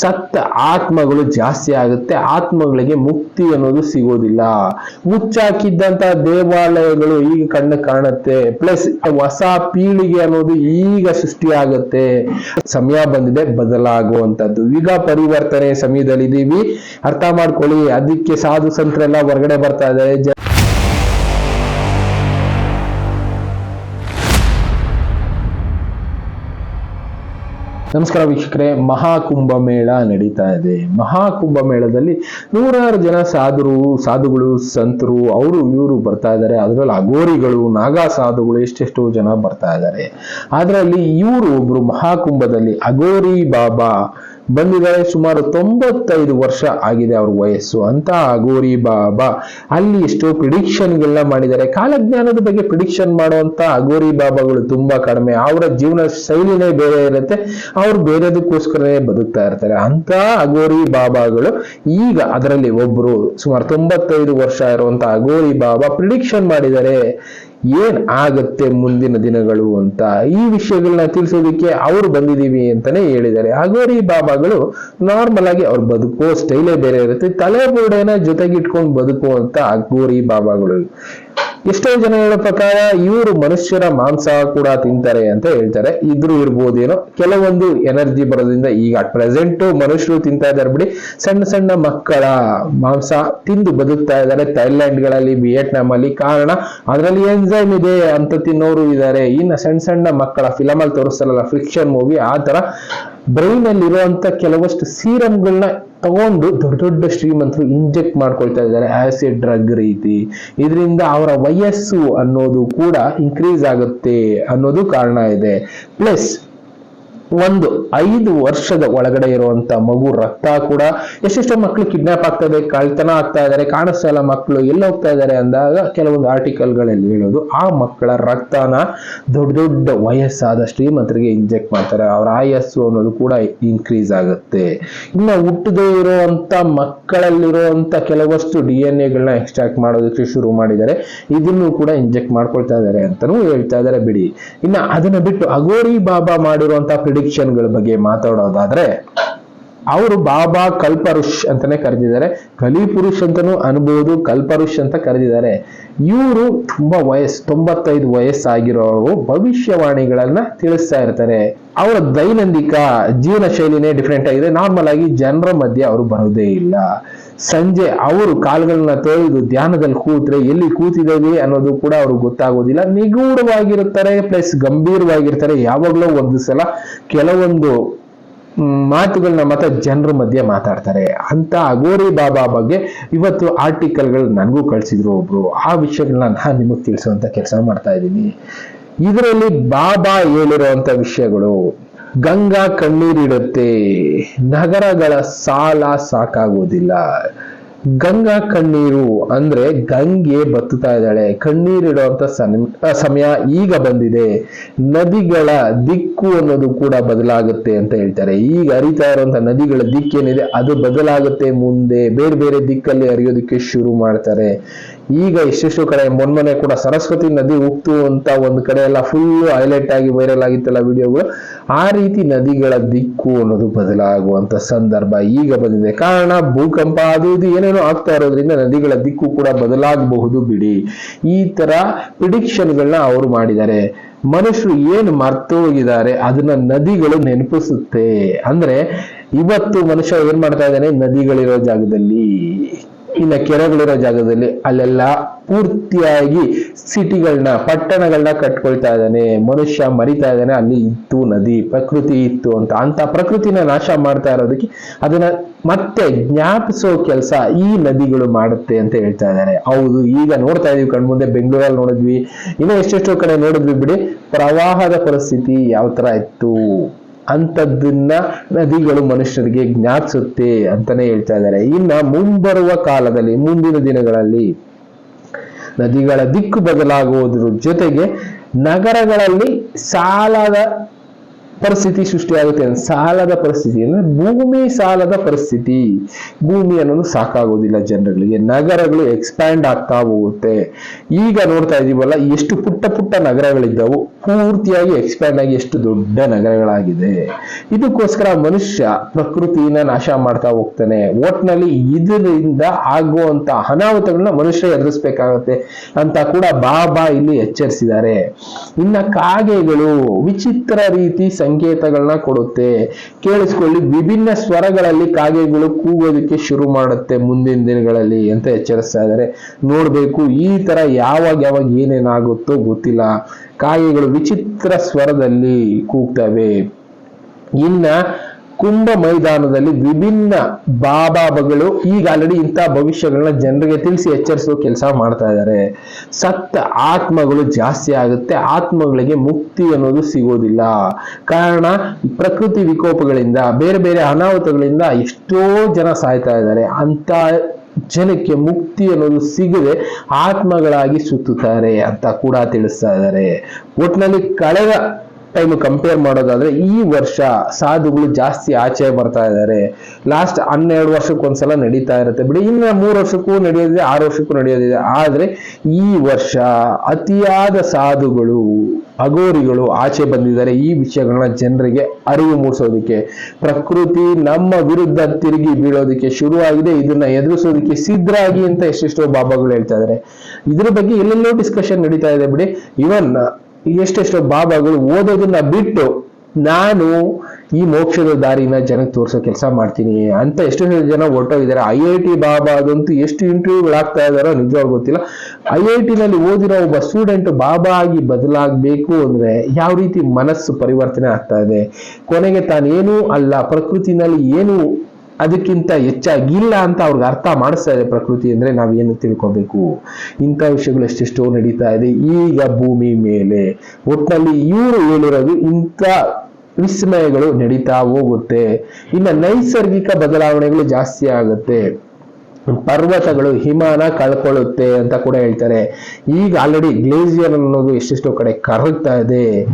ಸತ್ತ ಆತ್ಮಗಳು ಜಾಸ್ತಿ ಆಗುತ್ತೆ. ಆತ್ಮಗಳಿಗೆ ಮುಕ್ತಿ ಅನ್ನೋದು ಸಿಗೋದಿಲ್ಲ. ಮುಚ್ಚಾಕಿದ್ದಂತ ದೇವಾಲಯಗಳು ಈಗ ಕಣ್ಣು ಕಾಣುತ್ತೆ. ಪ್ಲಸ್ ಹೊಸ ಪೀಳಿಗೆ ಅನ್ನೋದು ಈಗ ಸೃಷ್ಟಿಯಾಗುತ್ತೆ. ಸಮಯ ಬಂದಿದೆ, ಬದಲಾಗುವಂತದ್ದು. ಈಗ ಪರಿವರ್ತನೆ ಸಮಯದಲ್ಲಿ ಇದೀವಿ ಅರ್ಥ ಮಾಡ್ಕೊಳ್ಳಿ, ಅದಕ್ಕೆ ಸಾಧು ಸಂತರೆಲ್ಲ ಹೊರಗಡೆ ಬರ್ತಾ ಇದ್ದಾರೆ. ನಮಸ್ಕಾರ ವೀಕ್ಷಕರೇ ಮಹಾಕುಂಭ ಮೇಳ ನಡೀತಾ ಇದೆ. ಮಹಾಕುಂಭ ಮೇಳದಲ್ಲಿ ನೂರಾರು ಜನ ಸಾಧುರು, ಸಾಧುಗಳು, ಸಂತರು, ಅವರು ಇವರು ಬರ್ತಾ ಇದ್ದಾರೆ. ಅದರಲ್ಲಿ ಅಗೋರಿಗಳು ನಾಗಾ ಸಾಧುಗಳು ಎಷ್ಟೆಷ್ಟೋ ಜನ ಬರ್ತಾ ಇದ್ದಾರೆ. ಅದರಲ್ಲಿ ಇವರು ಒಬ್ರು ಮಹಾಕುಂಭದಲ್ಲಿ ಅಗೋರಿ ಬಾಬಾ ಬಂದಿದ್ದಾರೆ. ಸುಮಾರು ತೊಂಬತ್ತೈದು ವರ್ಷ ಆಗಿದೆ ಅವ್ರ ವಯಸ್ಸು. ಅಂತ ಅಗೋರಿ ಬಾಬಾ ಅಲ್ಲಿ ಎಷ್ಟೋ ಪ್ರಿಡಿಕ್ಷನ್ಗಳನ್ನ ಮಾಡಿದ್ದಾರೆ. ಕಾಲಜ್ಞಾನದ ಬಗ್ಗೆ ಪ್ರಿಡಿಕ್ಷನ್ ಮಾಡುವಂತ ಅಗೋರಿ ಬಾಬಾಗಳು ತುಂಬಾ ಕಡಿಮೆ. ಅವರ ಜೀವನ ಶೈಲಿನೇ ಬೇರೆ ಇರುತ್ತೆ. ಅವ್ರು ಬೇರೆದಕ್ಕೋಸ್ಕರನೇ ಬದುಕ್ತಾ ಇರ್ತಾರೆ. ಅಂತ ಅಗೋರಿ ಬಾಬಾಗಳು ಈಗ ಅದರಲ್ಲಿ ಒಬ್ರು ಸುಮಾರು ತೊಂಬತ್ತೈದು ವರ್ಷ ಇರುವಂತ ಅಗೋರಿ ಬಾಬಾ ಪ್ರಿಡಿಕ್ಷನ್ ಮಾಡಿದರೆ ಏನ್ ಆಗತ್ತೆ ಮುಂದಿನ ದಿನಗಳು ಅಂತ ಈ ವಿಷಯಗಳನ್ನ ತಿಳಿಸೋದಕ್ಕೆ ಅವ್ರು ಬಂದಿದೀವಿ ಅಂತಾನೆ ಹೇಳಿದ್ದಾರೆ. ಅಗೋರಿ ಬಾಬಾಗಳು ನಾರ್ಮಲ್ ಆಗಿ ಅವ್ರು ಬದುಕೋ ಸ್ಟೈಲೇ ಬೇರೆ ಇರುತ್ತೆ. ತಲೆ ಬುರುಡೆನ ಜೊತೆಗಿಟ್ಕೊಂಡು ಬದುಕುವಂತ ಅಗೋರಿ ಬಾಬಾಗಳು. ಎಷ್ಟೋ ಜನ ಹೇಳೋ ಪ್ರಕಾರ ಇವರು ಮನುಷ್ಯರ ಮಾಂಸ ಕೂಡ ತಿಂತಾರೆ ಅಂತ ಹೇಳ್ತಾರೆ. ಇದ್ರು ಇರ್ಬೋದೇನೋ. ಕೆಲವೊಂದು ಎನರ್ಜಿ ಬರೋದ್ರಿಂದ ಈಗ ಅಟ್ ಪ್ರೆಸೆಂಟ್ ಮನುಷ್ಯರು ತಿಂತಾ ಇದ್ದಾರೆ ಬಿಡಿ. ಸಣ್ಣ ಸಣ್ಣ ಮಕ್ಕಳ ಮಾಂಸ ತಿಂದು ಬದುಕ್ತಾ ಇದ್ದಾರೆ. ಥೈಲ್ಯಾಂಡ್ಗಳಲ್ಲಿ ವಿಯೆಟ್ನಾಂ ಅಲ್ಲಿ ಕಾರಣ ಅದರಲ್ಲಿ ಎನ್ಸೈಮ್ ಇದೆ ಅಂತ ತಿನ್ನೋರು ಇದ್ದಾರೆ. ಇನ್ನು ಸಣ್ಣ ಸಣ್ಣ ಮಕ್ಕಳ ಫಿಲಮ್ ಅಲ್ಲಿ ತೋರಿಸ್ತಾರಲ್ಲ ಫ್ರಿಕ್ಷನ್ ಮೂವಿ ಆ ತರ ಬ್ರೈನ್ ಅಲ್ಲಿ ಇರುವಂತ ಕೆಲವಷ್ಟು ಸೀರಮ್ಗಳನ್ನ ತಗೊಂಡು ದೊಡ್ಡ ದೊಡ್ಡ ಶ್ರೀಮಂತರು ಇಂಜೆಕ್ಟ್ ಮಾಡ್ಕೊಳ್ತಾ ಇದ್ದಾರೆ ಆಸಿಡ್ ಡ್ರಗ್ ರೀತಿ. ಇದರಿಂದ ಅವರ ವಯಸ್ಸು ಅನ್ನೋದು ಕೂಡ ಇನ್ಕ್ರೀಸ್ ಆಗುತ್ತೆ ಅನ್ನೋದು ಕಾರಣ ಇದೆ. ಪ್ಲಸ್ ಒಂದು ಐದು ವರ್ಷದ ಒಳಗಡೆ ಇರುವಂತ ಮಗು ರಕ್ತ ಕೂಡ ಎಷ್ಟೆಷ್ಟೋ ಮಕ್ಕಳು ಕಿಡ್ನಾಪ್ ಆಗ್ತಾ ಇದೆ ಕಳ್ತನ ಆಗ್ತಾ ಇದ್ದಾರೆ ಕಾಣಿಸ್ತಾ ಮಕ್ಕಳು ಎಲ್ಲಿ ಹೋಗ್ತಾ ಇದ್ದಾರೆ ಅಂದಾಗ ಕೆಲವೊಂದು ಆರ್ಟಿಕಲ್ಗಳಲ್ಲಿ ಹೇಳೋದು, ಆ ಮಕ್ಕಳ ರಕ್ತನ ದೊಡ್ಡ ದೊಡ್ಡ ವಯಸ್ಸಾದ ಶ್ರೀಮಂತರಿಗೆ ಇಂಜೆಕ್ಟ್ ಮಾಡ್ತಾರೆ, ಅವರ ಆಯಸ್ಸು ಅನ್ನೋದು ಕೂಡ ಇನ್ಕ್ರೀಸ್ ಆಗುತ್ತೆ. ಇನ್ನು ಹುಟ್ಟದೇ ಇರುವಂತ ಮಕ್ಕಳಲ್ಲಿರುವಂತ ಕೆಲವಷ್ಟು ಡಿ ಎನ್ ಎಗಳನ್ನ ಎಕ್ಸ್ಟ್ರಾಕ್ಟ್ ಮಾಡೋದಕ್ಕೆ ಶುರು ಮಾಡಿದ್ದಾರೆ, ಇದನ್ನು ಕೂಡ ಇಂಜೆಕ್ಟ್ ಮಾಡ್ಕೊಳ್ತಾ ಇದ್ದಾರೆ ಅಂತಾನೂ ಹೇಳ್ತಾ ಇದ್ದಾರೆ ಬಿಡಿ. ಇನ್ನ ಅದನ್ನ ಬಿಟ್ಟು ಅಗೋರಿ ಬಾಬಾ ಮಾಡಿರುವಂತ ಪ್ರಿಡಿಕ್ಷನ್ಗಳ ಬಗ್ಗೆ ಮಾತಾಡೋದಾದ್ರೆ, ಅವರು ಬಾಬಾ ಕಲ್ಪರುಷ್ ಅಂತಾನೆ ಕರೆದಿದ್ದಾರೆ. ಕಲಿಪುರುಷ್ ಅಂತಾನು ಅನ್ಬೋದು, ಕಲ್ಪರುಷ್ ಅಂತ ಕರೆದಿದ್ದಾರೆ. ಇವರು ತುಂಬಾ ವಯಸ್ಸು, ತೊಂಬತ್ತೈದು ವಯಸ್ಸಾಗಿರೋರು ಭವಿಷ್ಯವಾಣಿಗಳನ್ನ ತಿಳಿಸ್ತಾ ಇರ್ತಾರೆ. ಅವರ ದೈನಂದಿಕ ಜೀವನ ಶೈಲಿನೇ ಡಿಫ್ರೆಂಟ್ ಆಗಿದೆ. ನಾರ್ಮಲ್ ಆಗಿ ಜನರ ಮಧ್ಯೆ ಅವರು ಬರೋದೇ ಇಲ್ಲ. ಸಂಜೆ ಅವರು ಕಾಲುಗಳನ್ನ ತೊಳೆದು ಧ್ಯಾನದಲ್ಲಿ ಕೂತ್ರೆ ಎಲ್ಲಿ ಕೂತಿದ್ದೇವೆ ಅನ್ನೋದು ಕೂಡ ಅವ್ರಿಗೆ ಗೊತ್ತಾಗೋದಿಲ್ಲ. ನಿಗೂಢವಾಗಿರುತ್ತಾರೆ ಪ್ಲಸ್ ಗಂಭೀರವಾಗಿರ್ತಾರೆ. ಯಾವಾಗಲೂ ಒಂದು ಸಲ ಕೆಲವೊಂದು ಮಾತುಗಳನ್ನ ಮಾತ್ರ ಜನರ ಮಧ್ಯೆ ಮಾತಾಡ್ತಾರೆ. ಅಂತ ಅಗೋರಿ ಬಾಬಾ ಬಗ್ಗೆ ಇವತ್ತು ಆರ್ಟಿಕಲ್ಗಳು ನನಗೂ ಕಳಿಸಿದ್ರು ಒಬ್ರು. ಆ ವಿಷಯಗಳನ್ನ ನಾನು ನಿಮಗೆ ತಿಳಿಸುವಂತ ಕೆಲಸ ಮಾಡ್ತಾ ಇದ್ದೀನಿ. ಇದರಲ್ಲಿ ಬಾಬಾ ಹೇಳಿರುವಂತ ವಿಷಯಗಳು ಗಂಗಾ ಕಣ್ಣೀರಿಡುತ್ತೆ ನಗರಗಳ ಸಾಲ ಸಾಕಾಗೋದಿಲ್ಲ. ಗಂಗಾ ಕಣ್ಣೀರು ಅಂದ್ರೆ ಗಂಗೆ ಬತ್ತುತ್ತಾ ಇದ್ದಾಳೆ. ಕಣ್ಣೀರಿಡುವಂತ ಸಮ ಸಮಯ ಈಗ ಬಂದಿದೆ. ನದಿಗಳ ದಿಕ್ಕು ಅನ್ನೋದು ಕೂಡ ಬದಲಾಗುತ್ತೆ ಅಂತ ಹೇಳ್ತಾರೆ. ಈಗ ಹರಿತಾ ಇರುವಂತ ನದಿಗಳ ದಿಕ್ಕೇನಿದೆ ಅದು ಬದಲಾಗುತ್ತೆ ಮುಂದೆ. ಬೇರೆ ಬೇರೆ ದಿಕ್ಕಲ್ಲಿ ಹರಿಯೋದಕ್ಕೆ ಶುರು ಮಾಡ್ತಾರೆ. ಈಗ ಇಷ್ಟಿಷ್ಟು ಕಡೆ ಮೊನ್ನೆ ಕೂಡ ಸರಸ್ವತಿ ನದಿ ಉಕ್ತು ಅಂತ ಒಂದು ಕಡೆ ಎಲ್ಲ ಫುಲ್ ಹೈಲೈಟ್ ಆಗಿ ವೈರಲ್ ಆಗಿತ್ತಲ್ಲ ವಿಡಿಯೋಗಳು ಆ ರೀತಿ ನದಿಗಳ ದಿಕ್ಕು ಅನ್ನೋದು ಬದಲಾಗುವಂತ ಸಂದರ್ಭ ಈಗ ಬಂದಿದೆ. ಕಾರಣ ಭೂಕಂಪ ಅದು ಇದು ಏನೇನೋ ಆಗ್ತಾ ಇರೋದ್ರಿಂದ ನದಿಗಳ ದಿಕ್ಕು ಕೂಡ ಬದಲಾಗಬಹುದು ಬಿಡಿ. ಈ ತರ ಪ್ರಿಡಿಕ್ಷನ್ಗಳನ್ನ ಅವರು ಮಾಡಿದ್ದಾರೆ. ಮನುಷ್ಯರು ಏನು ಮರ್ತು ಹೋಗಿದ್ದಾರೆ ಅದನ್ನ ನದಿಗಳು ನೆನಪಿಸುತ್ತೆ. ಅಂದ್ರೆ ಇವತ್ತು ಮನುಷ್ಯ ಏನ್ ಮಾಡ್ತಾ ಇದ್ದಾನೆ? ನದಿಗಳಿರೋ ಜಾಗದಲ್ಲಿ ಇನ್ನ ಕೆರೆಗಳಿರೋ ಜಾಗದಲ್ಲಿ ಅಲ್ಲೆಲ್ಲ ಪೂರ್ತಿಯಾಗಿ ಸಿಟಿಗಳನ್ನ ಪಟ್ಟಣಗಳನ್ನ ಕಟ್ಕೊಳ್ತಾ ಇದ್ದಾನೆ. ಮನುಷ್ಯ ಮರಿತಾ ಇದ್ದಾನೆ. ಅಲ್ಲಿ ಇತ್ತು ನದಿ, ಪ್ರಕೃತಿ ಇತ್ತು ಅಂತ. ಅಂತ ಪ್ರಕೃತಿನ ನಾಶ ಮಾಡ್ತಾ ಇರೋದಕ್ಕೆ ಅದನ್ನ ಮತ್ತೆ ಜ್ಞಾಪಿಸೋ ಕೆಲಸ ಈ ನದಿಗಳು ಮಾಡುತ್ತೆ ಅಂತ ಹೇಳ್ತಾ ಇದ್ದಾರೆ. ಹೌದು, ಈಗ ನೋಡ್ತಾ ಇದೀವಿ ಕಣ್ಮುಂದೆ ಬೆಂಗಳೂರಲ್ಲಿ ನೋಡಿದ್ವಿ. ಇನ್ನೂ ಎಷ್ಟೆಷ್ಟೋ ಕಡೆ ನೋಡಿದ್ವಿ ಬಿಡಿ. ಪ್ರವಾಹದ ಪರಿಸ್ಥಿತಿ ಯಾವ ತರ ಇತ್ತು? ಅಂಥದ್ದನ್ನ ನದಿಗಳು ಮನುಷ್ಯರಿಗೆ ಜ್ಞಾಪಿಸುತ್ತೆ ಅಂತಾನೆ ಹೇಳ್ತಾ ಇದ್ದಾರೆ. ಇನ್ನ ಮುಂಬರುವ ಕಾಲದಲ್ಲಿ, ಮುಂದಿನ ದಿನಗಳಲ್ಲಿ ನದಿಗಳ ದಿಕ್ಕು ಬದಲಾಗುವುದರ ಜೊತೆಗೆ ನಗರಗಳಲ್ಲಿ ಸಾಲದ ಪರಿಸ್ಥಿತಿ ಸೃಷ್ಟಿಯಾಗುತ್ತೆ ಸಾಲದ ಪರಿಸ್ಥಿತಿ ಅಂದ್ರೆ ಭೂಮಿ ಸಾಲದ ಪರಿಸ್ಥಿತಿ. ಭೂಮಿ ಅನ್ನೋದು ಸಾಕಾಗೋದಿಲ್ಲ ಜನರುಗಳಿಗೆ ನಗರಗಳು ಎಕ್ಸ್ಪ್ಯಾಂಡ್ ಆಗ್ತಾ ಹೋಗುತ್ತೆ. ಈಗ ನೋಡ್ತಾ ಇದೀವಲ್ಲ ಎಷ್ಟು ಪುಟ್ಟ ಪುಟ್ಟ ನಗರಗಳಿದ್ದವು, ಪೂರ್ತಿಯಾಗಿ ಎಕ್ಸ್ಪ್ಯಾಂಡ್ ಆಗಿ ಎಷ್ಟು ದೊಡ್ಡ ನಗರಗಳಾಗಿದೆ. ಇದಕ್ಕೋಸ್ಕರ ಮನುಷ್ಯ ಪ್ರಕೃತಿಯನ್ನ ನಾಶ ಮಾಡ್ತಾ ಹೋಗ್ತಾನೆ. ಒಟ್ನಲ್ಲಿ ಇದರಿಂದ ಆಗುವಂತ ಅನಾಹುತಗಳನ್ನ ಮನುಷ್ಯ ಎದುರಿಸ್ಬೇಕಾಗತ್ತೆ ಅಂತ ಕೂಡ ಬಾಬಾ ಇಲ್ಲಿ ಎಚ್ಚರಿಸಿದ್ದಾರೆ. ಇನ್ನ ಕಾಗೆಗಳು ವಿಚಿತ್ರ ರೀತಿ ಸಂಕೇತಗಳನ್ನ ಕೊಡುತ್ತೆ. ಕೇಳಿಸ್ಕೊಳ್ಳಿ, ವಿಭಿನ್ನ ಸ್ವರಗಳಲ್ಲಿ ಕಾಗೆಗಳು ಕೂಗೋದಕ್ಕೆ ಶುರು ಮಾಡುತ್ತೆ ಮುಂದಿನ ದಿನಗಳಲ್ಲಿ ಅಂತ ಎಚ್ಚರಿಸ್ತಾ ಇದ್ದಾರೆ. ನೋಡ್ಬೇಕು, ಈ ತರ ಯಾವಾಗ ಯಾವಾಗ ಏನೇನಾಗುತ್ತೋ ಗೊತ್ತಿಲ್ಲ. ಕಾಗೆಗಳು ವಿಚಿತ್ರ ಸ್ವರದಲ್ಲಿ ಕೂಗ್ತವೆ. ಇನ್ನ ಕುಂಭ ಮೈದಾನದಲ್ಲಿ ವಿಭಿನ್ನ ಬಾಬಾಬಗಳು ಈಗ ಆಲ್ರೆಡಿ ಇಂತಹ ಭವಿಷ್ಯಗಳನ್ನ ಜನರಿಗೆ ತಿಳಿಸಿ ಎಚ್ಚರಿಸೋ ಕೆಲಸ ಮಾಡ್ತಾ ಇದ್ದಾರೆ. ಸತ್ತ ಆತ್ಮಗಳು ಜಾಸ್ತಿ ಆಗುತ್ತೆ, ಆತ್ಮಗಳಿಗೆ ಮುಕ್ತಿ ಅನ್ನೋದು ಸಿಗೋದಿಲ್ಲ. ಕಾರಣ ಪ್ರಕೃತಿ ವಿಕೋಪಗಳಿಂದ, ಬೇರೆ ಬೇರೆ ಅನಾಹುತಗಳಿಂದ ಎಷ್ಟೋ ಜನ ಸಾಯ್ತಾ ಇದ್ದಾರೆ. ಅಂತ ಜನಕ್ಕೆ ಮುಕ್ತಿ ಅನ್ನೋದು ಸಿಗದೆ ಆತ್ಮಗಳಾಗಿ ಸುತ್ತುತ್ತಾರೆ ಅಂತ ಕೂಡ ತಿಳಿಸ್ತಾ ಇದ್ದಾರೆ. ಒಟ್ನಲ್ಲಿ ಕಳೆದ ಟೈಮ್ ಕಂಪೇರ್ ಮಾಡೋದಾದ್ರೆ ಈ ವರ್ಷ ಸಾಧುಗಳು ಜಾಸ್ತಿ ಆಚೆ ಬರ್ತಾ ಇದ್ದಾರೆ. ಲಾಸ್ಟ್ ಹನ್ನೆರಡು ವರ್ಷಕ್ಕೊಂದ್ಸಲ ನಡೀತಾ ಇರುತ್ತೆ ಬಿಡಿ. ಇನ್ನು ಮೂರು ವರ್ಷಕ್ಕೂ ನಡೆಯೋದಿದೆ, ಆರು ವರ್ಷಕ್ಕೂ ನಡೆಯೋದಿದೆ. ಆದ್ರೆ ಈ ವರ್ಷ ಅತಿಯಾದ ಸಾಧುಗಳು ಅಗೋರಿಗಳು ಆಚೆ ಬಂದಿದ್ದಾರೆ. ಈ ವಿಷಯಗಳನ್ನ ಜನರಿಗೆ ಅರಿವು ಮೂಡಿಸೋದಕ್ಕೆ, ಪ್ರಕೃತಿ ನಮ್ಮ ವಿರುದ್ಧ ತಿರುಗಿ ಬೀಳೋದಕ್ಕೆ ಶುರುವಾಗಿದೆ. ಇದನ್ನ ಎದುರಿಸೋದಕ್ಕೆ ಸಿದ್ಧರಾಗಿ ಅಂತ ಎಷ್ಟೆಷ್ಟೋ ಬಾಬಾಗಳು ಹೇಳ್ತಾ ಇದ್ದಾರೆ. ಇದ್ರ ಬಗ್ಗೆ ಎಲ್ಲೆಲ್ಲೋ ಡಿಸ್ಕಷನ್ ನಡೀತಾ ಇದೆ ಬಿಡಿ. ಇವನ್ ಎಷ್ಟೆಷ್ಟೋ ಬಾಬಾಗಳು ಓದೋದನ್ನ ಬಿಟ್ಟು ನಾನು ಈ ಮೋಕ್ಷದ ದಾರಿನ ಜನಕ್ಕೆ ತೋರಿಸೋ ಕೆಲಸ ಮಾಡ್ತೀನಿ ಅಂತ ಎಷ್ಟೋ ಜನ ಹೊರಟೋಗಿದ್ದಾರೆ. ಐ ಐ ಟಿ ಬಾಬಾ ಅದಂತೂ ಎಷ್ಟು ಇಂಟರ್ವ್ಯೂಗಳಾಗ್ತಾ ಇದಾರೋ ನಿಜವಾಗ ಗೊತ್ತಿಲ್ಲ. ಐ ಐ ಟಿನಲ್ಲಿ ಓದಿರೋ ಒಬ್ಬ ಸ್ಟೂಡೆಂಟ್ ಬಾಬಾ ಆಗಿ ಬದಲಾಗಬೇಕು ಅಂದ್ರೆ ಯಾವ ರೀತಿ ಮನಸ್ಸು ಪರಿವರ್ತನೆ ಆಗ್ತಾ ಇದೆ? ಕೊನೆಗೆ ತಾನೇನೂ ಅಲ್ಲ, ಪ್ರಕೃತಿನಲ್ಲಿ ಏನು ಅದಕ್ಕಿಂತ ಹೆಚ್ಚಾಗಿಲ್ಲ ಅಂತ ಅವ್ರಿಗೆ ಅರ್ಥ ಮಾಡಿಸ್ತಾ ಇದೆ ಪ್ರಕೃತಿ ಅಂದ್ರೆ ನಾವೇನು ತಿಳ್ಕೊಬೇಕು? ಇಂಥ ವಿಷಯಗಳು ಎಷ್ಟೆಷ್ಟೋ ನಡೀತಾ ಇದೆ. ಈಗ ಭೂಮಿ ಮೇಲೆ ಒಟ್ಟಿನಲ್ಲಿ ಇವರು ಹೇಳಿರೋದು ಇಂಥ ವಿಸ್ಮಯಗಳು ನಡೀತಾ ಹೋಗುತ್ತೆ. ಇನ್ನ ನೈಸರ್ಗಿಕ ಬದಲಾವಣೆಗಳು ಜಾಸ್ತಿ ಆಗುತ್ತೆ. ಪರ್ವತಗಳು ಹಿಮಾನ ಕಳ್ಕೊಳ್ಳುತ್ತೆ ಅಂತ ಕೂಡ ಹೇಳ್ತಾರೆ. ಈಗ ಆಲ್ರೆಡಿ ಗ್ಲೇಸಿಯರ್ ಅನ್ನೋದು ಎಷ್ಟೆಷ್ಟೋ ಕಡೆ ಕರಗ್ತಾ ಇದೆ.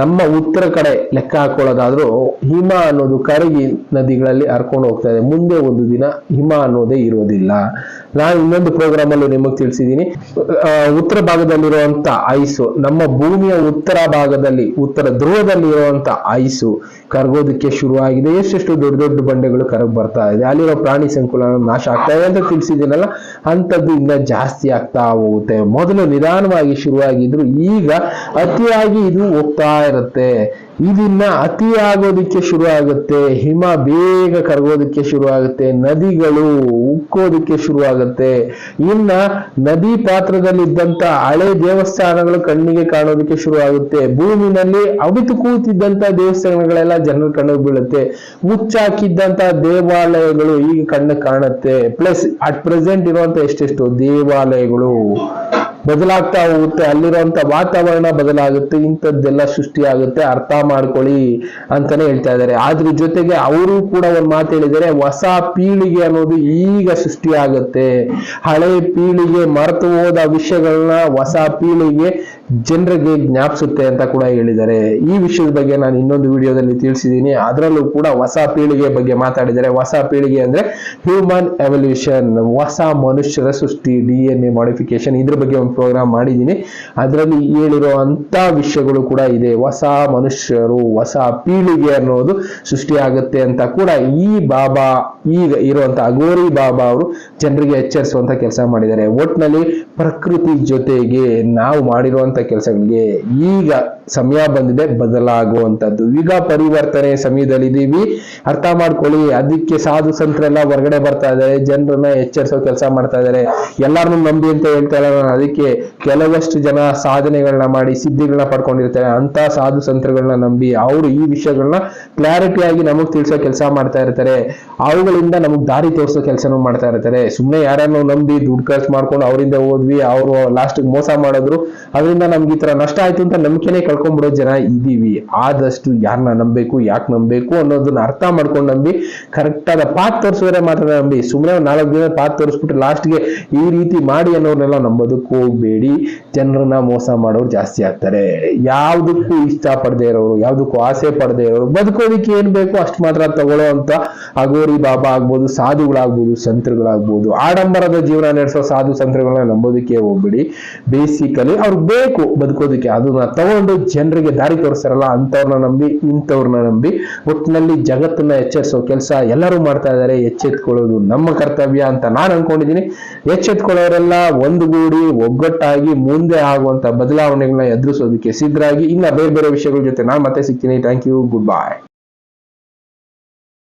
ನಮ್ಮ ಉತ್ತರ ಕಡೆ ಲೆಕ್ಕ ಹಾಕೊಳ್ಳೋದಾದ್ರೂ ಹಿಮ ಅನ್ನೋದು ಕರಗಿ ನದಿಗಳಲ್ಲಿ ಹರ್ಕೊಂಡು ಹೋಗ್ತಾ ಇದೆ. ಮುಂದೆ ಒಂದು ದಿನ ಹಿಮ ಅನ್ನೋದೇ ಇರೋದಿಲ್ಲ. ನಾನು ಇನ್ನೊಂದು ಪ್ರೋಗ್ರಾಮ್ ಅಲ್ಲಿ ನಿಮಗೆ ತಿಳಿಸಿದ್ದೀನಿ. ಉತ್ತರ ಭಾಗದಲ್ಲಿರುವಂತ ಐಸು, ನಮ್ಮ ಭೂಮಿಯ ಉತ್ತರ ಭಾಗದಲ್ಲಿ, ಉತ್ತರ ಧ್ರುವದಲ್ಲಿ ಇರುವಂತ ಐಸು ಕರಗೋದಕ್ಕೆ ಶುರುವಾಗಿದೆ. ಎಷ್ಟೆಷ್ಟು ದೊಡ್ಡ ದೊಡ್ಡ ಬಂಡೆಗಳು ಕರಗ್ ಬರ್ತಾ ಇದೆ. ಅಲ್ಲಿರೋ ಪ್ರಾಣಿ ಸಂಕುಲ ನಾಶ ಆಗ್ತಾ ಇದೆ ಅಂತ ತಿಳಿಸಿದ್ದೀನಲ್ಲ? ಅಂಥದ್ದು ಇನ್ನ ಜಾಸ್ತಿ ಆಗ್ತಾ ಹೋಗುತ್ತೆ. ಮೊದಲು ನಿಧಾನವಾಗಿ ಶುರುವಾಗಿದ್ರು. ಈಗ ಅತಿಯಾಗಿ ಇದು ಹೋಗ್ತಾ ಇರುತ್ತೆ. ಇದನ್ನ ಅತಿ ಆಗೋದಿಕ್ಕೆ ಶುರು ಆಗುತ್ತೆ ಹಿಮ ಬೇಗ ಕರಗೋದಿಕ್ಕೆ ಶುರು ಆಗುತ್ತೆ ನದಿಗಳು ಉಕ್ಕೋದಿಕ್ಕೆ ಶುರು ಆಗುತ್ತೆ ಇನ್ನ ನದಿ ಪಾತ್ರದಲ್ಲಿದ್ದಂತ ಹಳೆ ದೇವಸ್ಥಾನಗಳು ಕಣ್ಣಿಗೆ ಕಾಣೋದಿಕ್ಕೆ ಶುರು ಆಗುತ್ತೆ ಭೂಮಿನಲ್ಲಿ ಅವಿತು ಕೂತಿದ್ದಂತ ದೇವಸ್ಥಾನಗಳೆಲ್ಲ ಜನರ ಕಣ್ಣಿಗೆ ಬೀಳುತ್ತೆ. ಮುಚ್ಚಾಕಿದ್ದಂತ ದೇವಾಲಯಗಳು ಈಗ ಕಣ್ಣಿಗೆ ಕಾಣುತ್ತೆ. ಪ್ಲಸ್ ಅಟ್ ಪ್ರೆಸೆಂಟ್ ಇರುವಂತ ಎಷ್ಟೆಷ್ಟು ದೇವಾಲಯಗಳು. ಬದಲಾಗ್ತಾ ಹೋಗುತ್ತೆ. ಅಲ್ಲಿರುವಂತ ವಾತಾವರಣ ಬದಲಾಗುತ್ತೆ. ಇಂಥದ್ದೆಲ್ಲ ಸೃಷ್ಟಿಯಾಗುತ್ತೆ. ಅರ್ಥ ಮಾಡ್ಕೊಳ್ಳಿ ಅಂತಾನೆ ಹೇಳ್ತಾ ಇದ್ದಾರೆ. ಅದ್ರ ಜೊತೆಗೆ ಅವರು ಕೂಡ ಒಂದು ಮಾತು ಹೇಳಿದರೆ ಹೊಸ ಪೀಳಿಗೆ ಅನ್ನೋದು ಈಗ ಸೃಷ್ಟಿಯಾಗುತ್ತೆ. ಹಳೆ ಪೀಳಿಗೆ ಮರೆತು ಹೋದ ವಿಷಯಗಳನ್ನ ಹೊಸ ಪೀಳಿಗೆ ಜನರಿಗೆ ಜ್ಞಾಪಿಸುತ್ತೆ ಅಂತ ಕೂಡ ಹೇಳಿದ್ದಾರೆ. ಈ ವಿಷಯದ ಬಗ್ಗೆ ನಾನು ಇನ್ನೊಂದು ವಿಡಿಯೋದಲ್ಲಿ ತಿಳಿಸಿದ್ದೀನಿ. ಅದರಲ್ಲೂ ಕೂಡ ಹೊಸ ಪೀಳಿಗೆ ಬಗ್ಗೆ ಮಾತಾಡಿದ್ದಾರೆ. ಹೊಸ ಪೀಳಿಗೆ ಅಂದ್ರೆ ಹ್ಯೂಮನ್ ಎವಲ್ಯೂಷನ್ ಹೊಸ ಮನುಷ್ಯರ ಸೃಷ್ಟಿ ಡಿ ಎನ್ ಎ ಮಾಡಿಫಿಕೇಶನ್ ಇದ್ರ ಬಗ್ಗೆ ಒಂದು ಪ್ರೋಗ್ರಾಮ್ ಮಾಡಿದ್ದೀನಿ. ಅದರಲ್ಲಿ ಹೇಳಿರೋ ಅಂತ ವಿಷಯಗಳು ಕೂಡ ಇದೆ. ಹೊಸ ಮನುಷ್ಯರು, ಹೊಸ ಪೀಳಿಗೆ ಅನ್ನೋದು ಸೃಷ್ಟಿಯಾಗುತ್ತೆ ಅಂತ ಕೂಡ ಈ ಬಾಬಾ, ಈಗ ಇರುವಂತ ಅಗೋರಿ ಬಾಬಾ ಅವರು ಜನರಿಗೆ ಎಚ್ಚರಿಸುವಂತ ಕೆಲಸ ಮಾಡಿದ್ದಾರೆ. ಒಟ್ನಲ್ಲಿ ಪ್ರಕೃತಿ ಜೊತೆಗೆ ನಾವು ಮಾಡಿರುವಂತ ಕೆಲಸಗಳಿಗೆ ಈಗ ಸಮಯ ಬಂದಿದೆ, ಬದಲಾಗುವಂತದ್ದು. ಈಗ ಪರಿವರ್ತನೆ ಸಮಯದಲ್ಲಿ ಇದೀವಿ ಅರ್ಥ ಮಾಡ್ಕೊಳ್ಳಿ, ಅದಕ್ಕೆ ಸಾಧು ಸಂತರೆಲ್ಲ ಹೊರಗಡೆ ಬರ್ತಾ ಇದ್ದಾರೆ, ಜನರನ್ನ ಎಚ್ಚರಿಸೋ ಕೆಲಸ ಮಾಡ್ತಾ ಇದ್ದಾರೆ. ಎಲ್ಲಾರನ್ನು ನಂಬಿ ಅಂತ ಹೇಳ್ತಾ ಇಲ್ಲ ಅದಕ್ಕೆ ಕೆಲವಷ್ಟು ಜನ ಸಾಧನೆಗಳನ್ನ ಮಾಡಿ, ಸಿದ್ಧಿಗಳನ್ನ ಪಡ್ಕೊಂಡಿರ್ತಾರೆ. ಅಂತ ಸಾಧು ಸಂತರುಗಳನ್ನ ನಂಬಿ, ಅವರು ಈ ವಿಷಯಗಳನ್ನ ಕ್ಲಾರಿಟಿ ಆಗಿ ನಮಗ್ ತಿಳಿಸೋ ಕೆಲಸ ಮಾಡ್ತಾ ಇರ್ತಾರೆ. ಅವುಗಳಿಂದ ನಮಗ್ ದಾರಿ ತೋರಿಸೋ ಕೆಲಸನೂ ಮಾಡ್ತಾ ಇರ್ತಾರೆ. ಸುಮ್ಮನೆ ಯಾರನ್ನು ನಂಬಿ ದುಡ್ಡು ಖರ್ಚು ಮಾಡ್ಕೊಂಡು ಅವರಿಂದ ಹೋದ್ವಿ ಅವರು ಲಾಸ್ಟ್ ಮೋಸ ಮಾಡಿದ್ರು. ಅದರಿಂದ ನಮ್ಗೆ ಈ ತರ ನಷ್ಟ ಆಯ್ತು ಅಂತ ನಂಬಿಕೆನೆ ಕಳ್ಕೊಂಡ್ಬಿಡೋ ಜನ ಇದೀವಿ. ಆದಷ್ಟು ಯಾರನ್ನ ನಂಬಬೇಕು, ಯಾಕೆ ನಂಬಬೇಕು ಅನ್ನೋದನ್ನ ಅರ್ಥ ಮಾಡ್ಕೊಂಡು ನಂಬಿ ಕರೆಕ್ಟ್ ಆದ ಪಾತ್ ತೋರಿಸಿದ್ರೆ ಮಾತ್ರ ನಂಬಿ. ಸುಮ್ಮನೆ ನಾಲ್ಕು ದಿನ ಪಾತ್ ತೋರಿಸ್ಬಿಟ್ಟು ಲಾಸ್ಟ್ಗೆ ಈ ರೀತಿ ಮಾಡಿ ಅನ್ನೋರ್ನೆಲ್ಲ ನಂಬೋದಕ್ಕೆ ಹೋಗ್ಬೇಡಿ ಜನರನ್ನ ಮೋಸ ಮಾಡೋರು ಜಾಸ್ತಿ ಆಗ್ತಾರೆ. ಯಾವ್ದಕ್ಕೂ ಇಷ್ಟ ಪಡದೆ ಇರೋರು, ಯಾವ್ದಕ್ಕೂ ಆಸೆ ಪಡದೆ ಇರೋರು, ಬದುಕೋದಕ್ಕೆ ಏನ್ ಬೇಕು ಅಷ್ಟು ಮಾತ್ರ ತಗೊಳ್ಳೋ ಅಂತ ಅಗೋರಿ ಬಾಬಾ ಆಗ್ಬೋದು, ಸಾಧುಗಳಾಗ್ಬೋದು, ಸಂತರುಗಳಾಗ್ಬೋದು, ಆಡಂಬರದ ಜೀವನ ನಡೆಸೋ ಸಾಧು ಸಂತರುಗಳನ್ನ ನಂಬೋದಕ್ಕೆ ಹೋಗ್ಬೇಡಿ. ಬೇಸಿಕಲಿ ಅವ್ರಿಗೆ ಬೇಕು ಬದುಕೋದಕ್ಕೆ. ಅದನ್ನ ತಗೊಂಡು ಜನರಿಗೆ ದಾರಿ ತೋರಿಸ್ತಾರಲ್ಲ, ಅಂಥವ್ರನ್ನ ನಂಬಿ, ಇಂಥವ್ರನ್ನ ನಂಬಿ ಒಟ್ಟಿನಲ್ಲಿ ಜಗತ್ತನ್ನ ಎಚ್ಚರಿಸೋ ಕೆಲಸ ಎಲ್ಲರೂ ಮಾಡ್ತಾ ಇದ್ದಾರೆ. ಎಚ್ಚೆತ್ಕೊಳ್ಳೋದು ನಮ್ಮ ಕರ್ತವ್ಯ ಅಂತ ನಾನು ಅನ್ಕೊಂಡಿದ್ದೀನಿ. ಎಚ್ಚೆತ್ಕೊಳ್ಳೋರೆಲ್ಲ ಒಂದುಗೂಡಿ, ಒಗ್ಗಟ್ಟಾಗಿ ಮುಂದೆ ಆಗುವಂತ ಬದಲಾವಣೆಗಳನ್ನ ಎದುರಿಸೋದಕ್ಕೆ ಸಿದ್ಧರಾಗಿ ಇನ್ನ ಬೇರೆ ಬೇರೆ ವಿಷಯಗಳ ಜೊತೆ ನಾನು ಮತ್ತೆ ಸಿಗ್ತೀನಿ. Thank you good bye